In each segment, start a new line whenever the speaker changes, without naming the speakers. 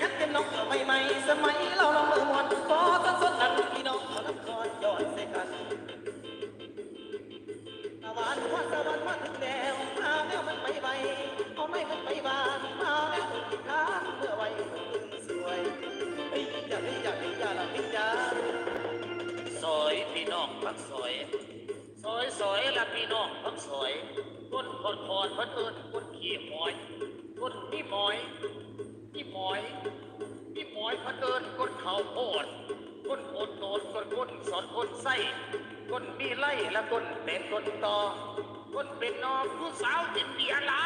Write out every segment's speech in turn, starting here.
คัดเป็นนกใหม่ๆสมัยเราลองมือมวนขอสั้นสนนั้นพี่น้องขอรับคอยย้อนใส่กันตะวันวันตะวันมาถึงแล้วมาแล้วมันไปไวเอาไม่มันไปบ้านมาแล้วมันติดค้างเมื่อไว้มันสวยเฮ้อย่าเฮ้ยอย่าเฮ้ยอย่าละเฮ้ยอย่า
ซอยพี่น้องพักซอยซอยซอยละพี่น้องพักซอยก้นคนคอนพันเอิญก้นขี่หมอยก้นมีหมอย ก้นโพดก้นโอดโนนก้นก้นสอนก้นไส้ก้นมีไล่และก้นเป็นก้นต่อก้นเป็นนองผู้สาวจินเดียลา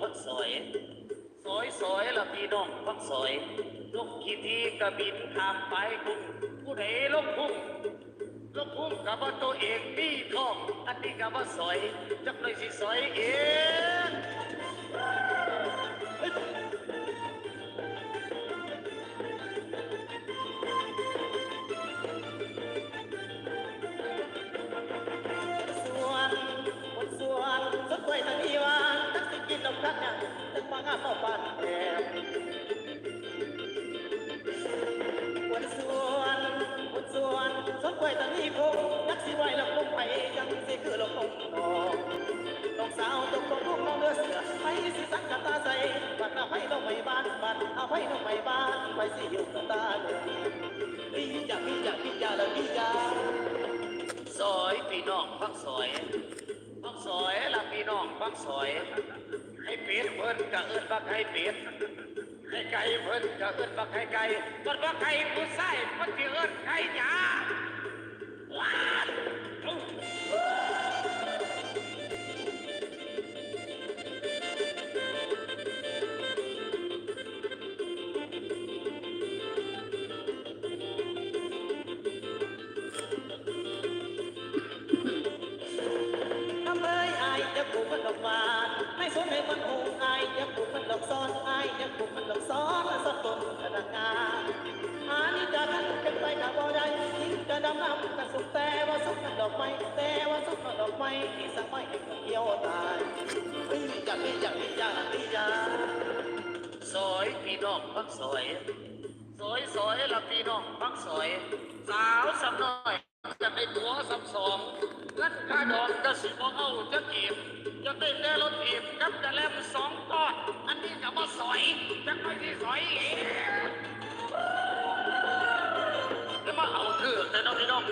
พัก
ซอยซอยซอยละพี่น้องพักซอยลูกขี้ทีกระบินข้ามไปคุ้งผู้ใดลกพุ่งลกพุ่งกับว่าตัวเองมีทอง อันนี้กับว่าซอยจักหน่อยสิซอยเอง
ตึกมางามเอาบ้านแอบคนส่วนคนส่วนสุดกล้วยทางนี้คงนักสิไหวลงลงไปยังสิคือลงลงนองน้องสาวตกลงลูกน้องเลือเสือไปสิสังกตาใส่บัดเอาไผ่ลงไปบ้านบัดเอาไผ่ลงไปบ้านไปสิอยู่กตาเลยอีอย่าพี่อย่าพี่อย่าละพี่อย่า
ซอยพี่น้องพักซอยพักซอยละพี่น้องพักซอย ให้เป็ดเพิ่นกะเอิ้นว่าไข่เป็ดให้ไก่เพิ่นกะเอิ้นว่าไข่ไก่เพิ่นว่าไข่ผู้ใส่เพิ่นสิเอิ้นไก่หยาว้า
ดำน้ำกระสุกแต่ว่าสุกนดอกไม้แต่ว่าสุกนดอกไม้ที่สักไม่เกี่ยวตายเฮ้ยอยากนี่อยากนี่อยากนี่อยาก
ซอยพี่น้องพักซอยซอยซอยละพี่น้องพักซอย สาวสำน้อยจะได้ตัวสำสองเงินค่าดอกก็สิบ่เอาจะเก็บจะได้แต่รถเก็บกับแต่แลมสองก้อนอันนี้ก็มาซอยจะไม่ที่ซอยเอง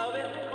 ต